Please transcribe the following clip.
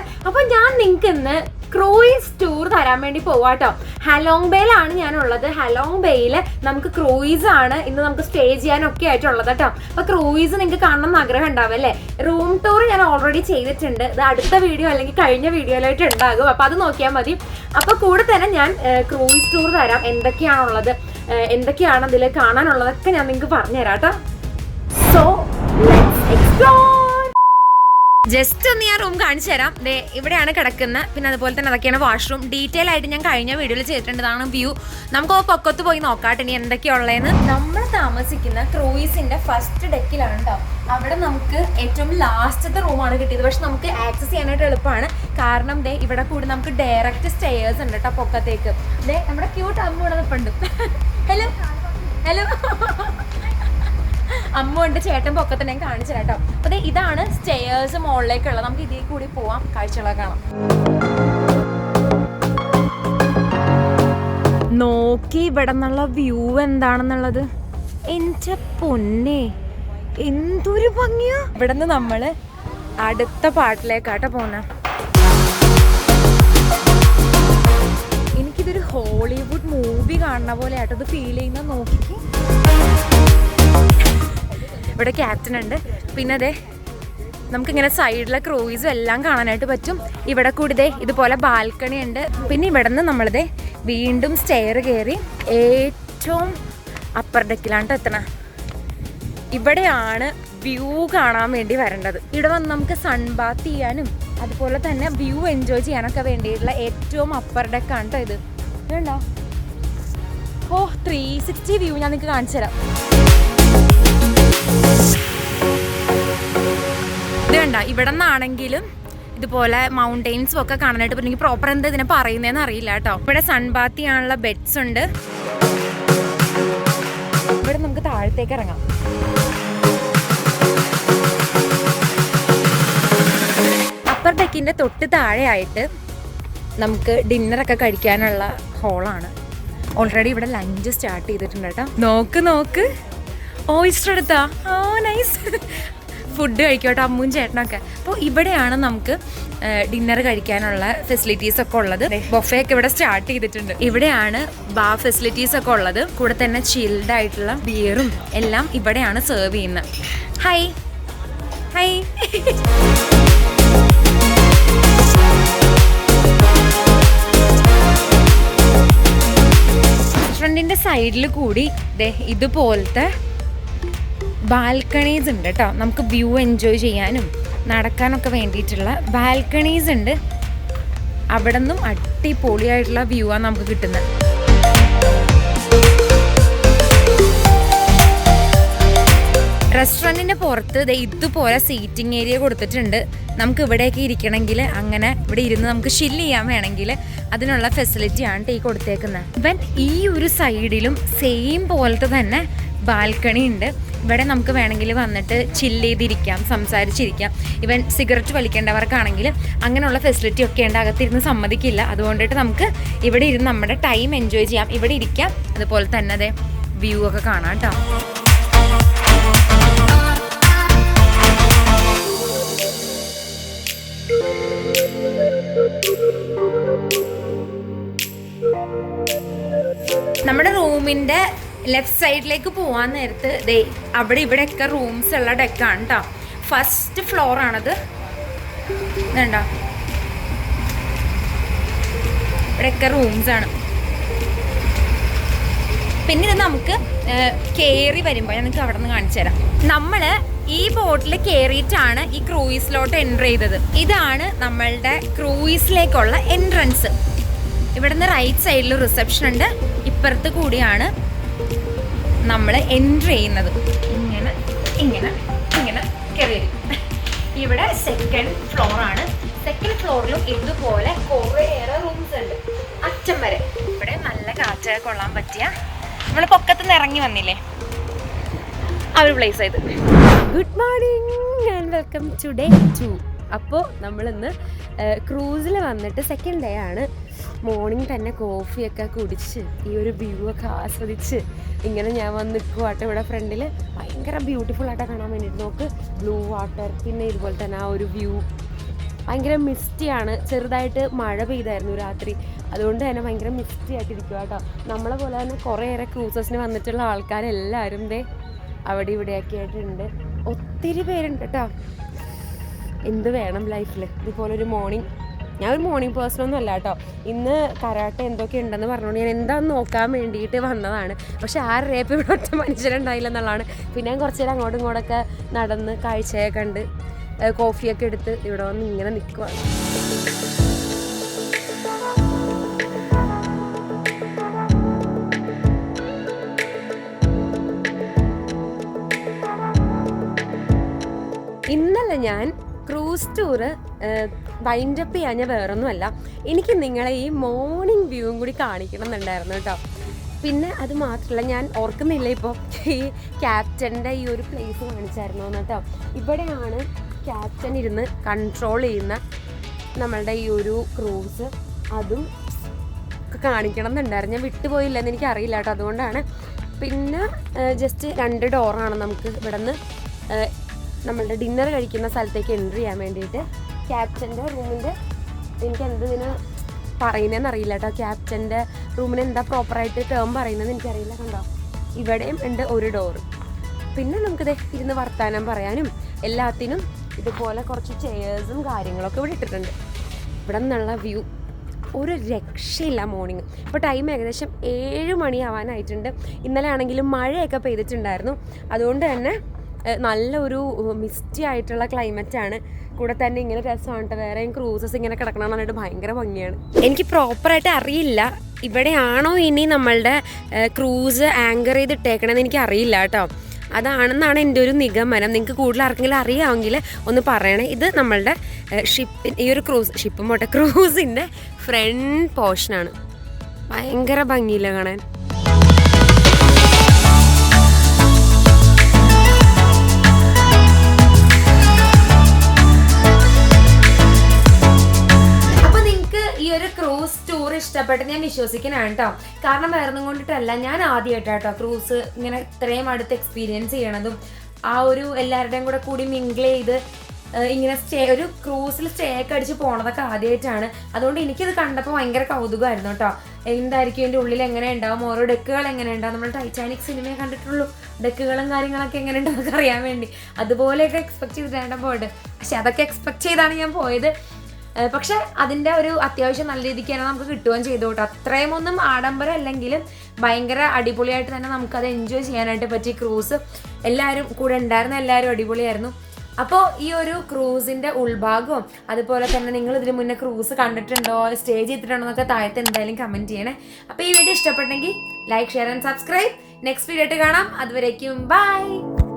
Welcome back to our channel അപ്പൊ ഞാൻ നിങ്ങൾക്ക് ഇന്ന് ക്രൂയിസ് ടൂർ തരാൻ വേണ്ടി പോവാട്ടോ. ഹലോങ് ബേയിലാണ് ഞാനുള്ളത്. ഹലോങ് ബേയിൽ നമുക്ക് ക്രൂയിസ് ആണ് ഇന്ന് നമുക്ക് സ്റ്റേ ചെയ്യാനൊക്കെ ആയിട്ടുള്ളത് കേട്ടോ അപ്പൊ ക്രൂയിസ് നിങ്ങൾക്ക് കാണണം എന്ന് ആഗ്രഹം ഉണ്ടാവും അല്ലേ? റൂം ടൂർ ഞാൻ ഓൾറെഡി ചെയ്തിട്ടുണ്ട്. ഇത് അടുത്ത വീഡിയോ അല്ലെങ്കിൽ കഴിഞ്ഞ വീഡിയോയിലായിട്ട് ഉണ്ടാകും. അപ്പൊ അത് നോക്കിയാൽ മതി. അപ്പൊ കൂടെ തന്നെ ഞാൻ ക്രൂയിസ് ടൂർ തരാം. എന്തൊക്കെയാണുള്ളത്? എന്തൊക്കെയാണ് അതിൽ കാണാനുള്ളതൊക്കെ ഞാൻ നിങ്ങൾക്ക് പറഞ്ഞുതരാം കേട്ടോ സോ ലെറ്റ്സ് എക്സ്പ്ലോർ ജസ്റ്റ് ഒന്ന് ഞാൻ റൂം കാണിച്ചു തരാം. ദേ ഇവിടെയാണ് കിടക്കുന്നത്. പിന്നെ അതുപോലെ തന്നെ അതൊക്കെയാണ് വാഷ്റൂം ഡീറ്റെയിൽ ആയിട്ട് ഞാൻ കഴിഞ്ഞ വീഡിയോയിൽ ചെയ്തിട്ടുണ്ടതാണ് വ്യൂ നമുക്ക് ആ പൊക്കത്ത് പോയി നോക്കാട്ടെ ഇനി എന്തൊക്കെയുള്ളതെന്ന് നമ്മൾ താമസിക്കുന്ന ക്രൂയിസിന്റെ ഫസ്റ്റ് ഡെക്കിലാണ് കേട്ടോ അവിടെ നമുക്ക് ഏറ്റവും ലാസ്റ്റത്തെ റൂമാണ് കിട്ടിയത്. പക്ഷെ നമുക്ക് ആക്സസ് ചെയ്യാനായിട്ട് എളുപ്പമാണ്. കാരണം ദേ ഇവിടെ കൂടി നമുക്ക് ഡയറക്റ്റ് സ്റ്റേയേഴ്സ് ഉണ്ട് കേട്ടോ പൊക്കത്തേക്ക്. ദേ നമ്മുടെ ക്യൂട്ട് അമ്മ ഇവിടെ നിൽപ്പുണ്ട് ഹലോ ഹലോ അമ്മ ഉണ്ട് ചേട്ടൻ പൊക്കത്ത് ഞാൻ കാണിച്ചു കേട്ടോ. അപ്പൊ ഇതാണ് സ്റ്റെയേഴ്സ് മുകളിലേക്കുള്ളത് നമുക്ക് ഇതിൽ കൂടി പോവാം. കാഴ്ചകളൊക്കെ കാണാം. നോക്കി ഇവിടെ നിന്നുള്ള വ്യൂ എന്താണെന്നുള്ളത്? എന്റെ പൊന്നെ. എന്തൊരു ഭംഗിയാ. ഇവിടെ നിന്ന് നമ്മൾ അടുത്ത പാട്ടിലേക്കാട്ടോ പോന്നെ. എനിക്കിതൊരു ഹോളിവുഡ് മൂവി കാണുന്ന പോലെ ആട്ടോ ഇത് ഫീൽ ചെയ്യുന്ന നോക്കിക്കേ. ഇവിടെ ക്യാപ്റ്റൻ ഉണ്ട് പിന്നെ അതെ നമുക്കിങ്ങനെ സൈഡിലെ ക്രൂയിസും എല്ലാം കാണാനായിട്ട് പറ്റും. ഇവിടെ കൂടി ദേ ഇതുപോലെ ബാൽക്കണി ഉണ്ട്. പിന്നെ ഇവിടെ നിന്ന് നമ്മളിതേ വീണ്ടും സ്റ്റെയർ കയറി ഏറ്റവും അപ്പർ ഡെക്കിലാണ് എത്തണ. ഇവിടെയാണ് വ്യൂ കാണാൻ വേണ്ടി വരേണ്ടത്. ഇവിടെ വന്ന് നമുക്ക് സൺബാത്ത് ചെയ്യാനും അതുപോലെ തന്നെ വ്യൂ എൻജോയ് ചെയ്യാനൊക്കെ വേണ്ടിയിട്ടുള്ള ഏറ്റവും അപ്പർ ഡെക്കാണ് ഇത്. ഇതുണ്ടോ? ഓ ത്രീ സിക്സ്റ്റി വ്യൂ ഞാൻ നിങ്ങൾക്ക് കാണിച്ചു തരാം ഇത് ഇവിടെ നിന്നാണെങ്കിലും ഇതുപോലെ മൗണ്ടെയിൻസും ഒക്കെ കാണാനായിട്ട് പറ്റും എനിക്ക് പ്രോപ്പർ എന്താ ഇതിനെ പറയുന്നതെന്ന് അറിയില്ല കേട്ടോ. ഇവിടെ സൺബാത്തി ആണുള്ള ബെഡ്സ് ഉണ്ട്. ഇവിടെ നമുക്ക് താഴത്തേക്ക് ഇറങ്ങാം. അപ്പർ ഡെക്കിന്റെ തൊട്ട് താഴെയായിട്ട് നമുക്ക് ഡിന്നറൊക്കെ കഴിക്കാനുള്ള ഹോളാണ് ഓൾറെഡി ഇവിടെ ലഞ്ച് സ്റ്റാർട്ട് ചെയ്തിട്ടുണ്ട് കേട്ടോ. നോക്ക് നോക്ക്. ഓയിസ്റ്റർ എടുത്താ ഓ നൈസ് ഫുഡ് കഴിക്കോട്ടെ അമ്മും ചേട്ടനൊക്കെ. അപ്പോൾ ഇവിടെയാണ് നമുക്ക് ഡിന്നർ കഴിക്കാനുള്ള ഫെസിലിറ്റീസ് ഒക്കെ ഉള്ളത്. ബൊഫേ ഒക്കെ ഇവിടെ സ്റ്റാർട്ട് ചെയ്തിട്ടുണ്ട്. ഇവിടെയാണ് ബാ ഫെസിലിറ്റീസ് ഒക്കെ ഉള്ളത്. കൂടെ തന്നെ ചിൽഡ് ആയിട്ടുള്ള ബിയറും എല്ലാം ഇവിടെയാണ് സെർവ് ചെയ്യുന്നത്. ഹൈ ഹൈ റെസ്റ്റോറന്റിന്റെ സൈഡിൽ കൂടി ഇതുപോലത്തെ ബാൽക്കണീസ് ഉണ്ട് കേട്ടോ. നമുക്ക് വ്യൂ എൻജോയ് ചെയ്യാനും നടക്കാനൊക്കെ വേണ്ടിയിട്ടുള്ള ബാൽക്കണീസ് ഉണ്ട്. അവിടെ നിന്നും അടിപൊളിയായിട്ടുള്ള വ്യൂ ആണ് നമുക്ക് കിട്ടുന്നത്. റെസ്റ്റോറന്റിന്റെ പുറത്ത് ഇതുപോലെ സീറ്റിംഗ് ഏരിയ കൊടുത്തിട്ടുണ്ട്. നമുക്ക് ഇവിടെയൊക്കെ ഇരിക്കണമെങ്കിൽ അങ്ങനെ ഇവിടെ ഇരുന്ന് നമുക്ക് ഷില്ല് ചെയ്യാൻ വേണമെങ്കിൽ അതിനുള്ള ഫെസിലിറ്റിയാണ് ടീ കൊടുത്തേക്കുന്നത്. ഇവൻ ഈ ഒരു സൈഡിലും സെയിം പോലത്തെ തന്നെ ബാൽക്കണി ഉണ്ട്. ഇവിടെ നമുക്ക് വേണമെങ്കിൽ വന്നിട്ട് ചില്ല് ചെയ്തിരിക്കാം സംസാരിച്ചിരിക്കാം. ഇവൻ സിഗരറ്റ് വലിക്കേണ്ടവർക്കാണെങ്കിൽ അങ്ങനെയുള്ള ഫെസിലിറ്റി ഒക്കെ ഉണ്ട്. അകത്തിരുന്ന് സമ്മതിക്കില്ല. അതുകൊണ്ടിട്ട് നമുക്ക് ഇവിടെ ഇരുന്ന് നമ്മുടെ ടൈം എൻജോയ് ചെയ്യാം. ഇവിടെ ഇരിക്കാം. അതുപോലെ തന്നെ അതെ വ്യൂ ഒക്കെ കാണാം കേട്ടോ. നമ്മുടെ റൂമിന്റെ ലെഫ്റ്റ് സൈഡിലേക്ക് പോവാൻ നേരത്ത് ദേ അവിടെ ഇവിടെയൊക്കെ റൂംസ് ഉള്ള ഡെക്കാണ് കേട്ടോ ഫസ്റ്റ് ഫ്ലോർ ആണത്. ഇതുണ്ടോ? ഇവിടെയൊക്കെ ആണ്. പിന്നെ ഇത് നമുക്ക് കയറി വരുമ്പോൾ ഞാൻ നിങ്ങൾക്ക് അവിടെ നിന്ന് കാണിച്ചു തരാം. നമ്മൾ ഈ ബോട്ടിൽ കയറിയിട്ടാണ് ഈ ക്രൂയിസിലോട്ട് എന്റർ ചെയ്തത്. ഇതാണ് നമ്മളുടെ ക്രൂയിസിലേക്കുള്ള എൻട്രൻസ് ഇവിടുന്ന് റൈറ്റ് സൈഡിൽ റിസപ്ഷൻ ഉണ്ട്. ഇപ്പുറത്ത് കൂടിയാണ് നമ്മൾ എന്റർ ചെയ്യുന്നത്. ഇങ്ങനെ ഇങ്ങനെ ഇങ്ങനെ കയറി വരും. ഇവിടെ സെക്കൻഡ് ഫ്ലോർ ആണ്. സെക്കൻഡ് ഫ്ലോറിലും ഇതുപോലെ കുറേയേറെ റൂംസ് ഉണ്ട്. അറ്റം വരെ. ഇവിടെ നല്ല കാറ്റ് കൊള്ളാൻ പറ്റിയ. നമ്മൾ പൊക്കത്ത് നിന്ന് ഇറങ്ങി വന്നില്ലേ? ആ ഒരു പ്ലേസ് ആയത് good morning and welcome to day two അപ്പോൾ നമ്മളിന്ന് ക്രൂസിൽ വന്നിട്ട് സെക്കൻഡ് ഡേ ആണ്. മോർണിംഗ് തന്നെ കോഫിയൊക്കെ കുടിച്ച് ഈ ഒരു വ്യൂ ഒക്കെ ആസ്വദിച്ച് ഇങ്ങനെ ഞാൻ വന്ന് നിൽക്കുവാട്ടെ ഇവിടെ ഫ്രണ്ടിൽ ഭയങ്കര ബ്യൂട്ടിഫുൾ ആയിട്ട് കാണാൻ വേണ്ടിയിട്ട് നോക്ക്. ബ്ലൂ വാട്ടർ പിന്നെ ഇതുപോലെ തന്നെ ആ ഒരു വ്യൂ ഭയങ്കര മിസ്റ്റിയാണ് ചെറുതായിട്ട് മഴ പെയ്തായിരുന്നു രാത്രി. അതുകൊണ്ട് തന്നെ ഭയങ്കര മിസ്റ്റി ആയിട്ടിരിക്കുക കേട്ടോ നമ്മളെ പോലെ തന്നെ കുറേയേറെ ക്രൂസസിന് വന്നിട്ടുള്ള ആൾക്കാരെല്ലാവരും ദേ അവിടെ ഇവിടെയൊക്കെ ആയിട്ടുണ്ട്. ഒത്തിരി പേരുണ്ട് കേട്ടോ എന്ത് വേണം ലൈഫിൽ ഇതുപോലൊരു മോർണിംഗ് ഞാൻ ഒരു മോർണിംഗ് പേഴ്സൺ ഒന്നും അല്ല കേട്ടോ. ഇന്ന് കരാട്ടെ എന്തൊക്കെ ഉണ്ടെന്ന് പറഞ്ഞുകൊണ്ട് ഞാൻ എന്താന്ന് നോക്കാൻ വേണ്ടിയിട്ട് വന്നതാണ്. പക്ഷെ റേപ്പ് ഇവിടെ ഒറ്റ മനുഷ്യരുണ്ടായില്ല എന്നുള്ളതാണ്. പിന്നെ ഞാൻ കുറച്ച് നേരം അങ്ങോട്ടും ഇങ്ങോട്ടൊക്കെ നടന്ന് കാഴ്ചയൊക്കെ കണ്ട് കോഫിയൊക്കെ എടുത്ത് ഇവിടെ വന്ന് ഇങ്ങനെ നിൽക്കുവാണ് ഇന്നലെ ഞാൻ ക്രൂസ് ടൂറ് വൈൻഡപ്പ് ചെയ്യാൻ ഞാൻ വേറൊന്നുമല്ല. എനിക്ക് നിങ്ങളെ ഈ മോർണിംഗ് വ്യൂവും കൂടി കാണിക്കണം എന്നുണ്ടായിരുന്നു കേട്ടോ. പിന്നെ അത് മാത്രമല്ല ഞാൻ ഓർക്കുന്നില്ല ഇപ്പോൾ ഈ ക്യാപ്റ്റന്റെ ഈ ഒരു പ്ലേസ് കാണിച്ചായിരുന്നു കേട്ടോ. ഇവിടെയാണ് ക്യാപ്റ്റൻ ഇരുന്ന് കൺട്രോൾ ചെയ്യുന്ന നമ്മളുടെ ഈ ഒരു ക്രൂസ് അതും കാണിക്കണം എന്നുണ്ടായിരുന്നു. ഞാൻ വിട്ടുപോയില്ലെന്ന് എനിക്ക് അറിയില്ല കേട്ടോ അതുകൊണ്ടാണ്. പിന്നെ ജസ്റ്റ് രണ്ട് ഡോറാണ് നമുക്ക് ഇവിടെ നിന്ന് നമ്മളുടെ ഡിന്നർ കഴിക്കുന്ന സ്ഥലത്തേക്ക് എൻട്രി ചെയ്യാൻ വേണ്ടിയിട്ട് ക്യാപ്റ്റന്റെ റൂമിന്റെ എനിക്ക് എന്തിന് പറയുന്നതെന്ന് അറിയില്ല കേട്ടോ ക്യാപ്റ്റന്റെ റൂമിന് എന്താ പ്രോപ്പറായിട്ട് ടേം പറയുന്നത് എനിക്കറിയില്ല കണ്ടോ? ഇവിടെയും ഉണ്ട് ഒരു ഡോറ് പിന്നെ നമുക്കിത് ഇരുന്ന് വർത്തമാനം പറയാനും എല്ലാത്തിനും ഇതുപോലെ കുറച്ച് ചെയേഴ്സും കാര്യങ്ങളൊക്കെ ഇവിടെ ഇട്ടിട്ടുണ്ട്. ഇവിടെ നിന്നുള്ള വ്യൂ ഒരു രക്ഷയില്ല മോർണിംഗ് ഇപ്പോൾ ടൈം ഏകദേശം ഏഴ് മണിയാവാനായിട്ടുണ്ട്. ഇന്നലെ ആണെങ്കിലും മഴയൊക്കെ പെയ്തിട്ടുണ്ടായിരുന്നു. അതുകൊണ്ട് തന്നെ നല്ലൊരു മിസ്റ്റി ആയിട്ടുള്ള ക്ലൈമറ്റ് ആണ്. കൂടെ തന്നെ ഇങ്ങനെ രസമാണ് വേറെയും ക്രൂസസ് ഇങ്ങനെ കിടക്കണം പറഞ്ഞിട്ട് ഭയങ്കര ഭംഗിയാണ്. എനിക്ക് പ്രോപ്പറായിട്ട് അറിയില്ല. ഇവിടെയാണോ ഇനി നമ്മളുടെ ക്രൂസ് ആങ്കർ ചെയ്തിട്ടേക്കണമെന്ന് എനിക്ക് അറിയില്ല കേട്ടോ. അതാണെന്നാണ് എന്റെ ഒരു നിഗമനം. നിങ്ങൾക്ക് കൂടുതൽ ആർക്കെങ്കിലും അറിയാമെങ്കിൽ ഒന്ന് പറയണേ. ഇത് നമ്മളുടെ ഷിപ്പ് ഈ ഒരു ക്രൂസ് ഷിപ്പ് പോട്ടെ ക്രൂസിന്റെ ഫ്രണ്ട് പോർഷനാണ് ഭയങ്കര ഭംഗിയില്ല കാണാൻ. ക്രൂസ് ടൂർ ഇഷ്ടപ്പെട്ട് ഞാൻ വിശ്വസിക്കണാണ് കേട്ടോ കാരണം വേറെ കൊണ്ടിട്ടല്ല ഞാൻ ആദ്യമായിട്ടാട്ടോ ക്രൂസ് ഇങ്ങനെ ഇത്രയും അടുത്ത് എക്സ്പീരിയൻസ് ചെയ്യണതും ആ ഒരു എല്ലാവരുടെയും കൂടെ കൂടി മിങ്കിൾ ചെയ്ത് ഇങ്ങനെ സ്റ്റേ ഒരു ക്രൂസിൽ സ്റ്റേ ഒക്കെ അടിച്ച് പോണതൊക്കെ ആദ്യമായിട്ടാണ് അതുകൊണ്ട് എനിക്കിത് കണ്ടപ്പോൾ ഭയങ്കര കൗതുകമായിരുന്നു കേട്ടോ എന്തായിരിക്കും എന്റെ ഉള്ളിൽ എങ്ങനെ ഉണ്ടാവും? ഓരോ ഡെക്കുകൾ എങ്ങനെ ഉണ്ടാവും? നമ്മൾ ടൈറ്റാനിക് സിനിമയെ കണ്ടിട്ടുള്ളൂ. ഡെക്കുകളും കാര്യങ്ങളൊക്കെ എങ്ങനെ ഉണ്ടാവും? അറിയാൻ വേണ്ടി. അതുപോലെയൊക്കെ എക്സ്പെക്ട് ചെയ്തിട്ടാണ് പോയത്. പക്ഷെ അതൊക്കെ എക്സ്പെക്ട് ചെയ്താണ് ഞാൻ പോയത്. പക്ഷെ അതിന്റെ ഒരു അത്യാവശ്യം നല്ല രീതിക്ക് തന്നെ നമുക്ക് കിട്ടുകയും ചെയ്തു കേട്ടോ. അത്രയും ഒന്നും ആഡംബരം അല്ലെങ്കിലും ഭയങ്കര അടിപൊളിയായിട്ട് തന്നെ നമുക്കത് എൻജോയ് ചെയ്യാനായിട്ട് പറ്റി ക്രൂസ് എല്ലാവരും കൂടെ ഉണ്ടായിരുന്ന എല്ലാവരും അടിപൊളിയായിരുന്നു. അപ്പോൾ ഈ ഒരു ക്രൂസിന്റെ ഉൾഭാഗവും അതുപോലെ തന്നെ നിങ്ങൾ ഇതിന് മുന്നേ ക്രൂസ് കണ്ടിട്ടുണ്ടോ സ്റ്റേ ചെയ്തിട്ടുണ്ടോ എന്നൊക്കെ താഴത്ത് എന്തായാലും കമന്റ് ചെയ്യണേ. അപ്പോൾ ഈ വീഡിയോ ഇഷ്ടപ്പെട്ടെങ്കിൽ like share and subscribe next video ആയിട്ട് കാണാം. അതുവരേക്കും ബൈ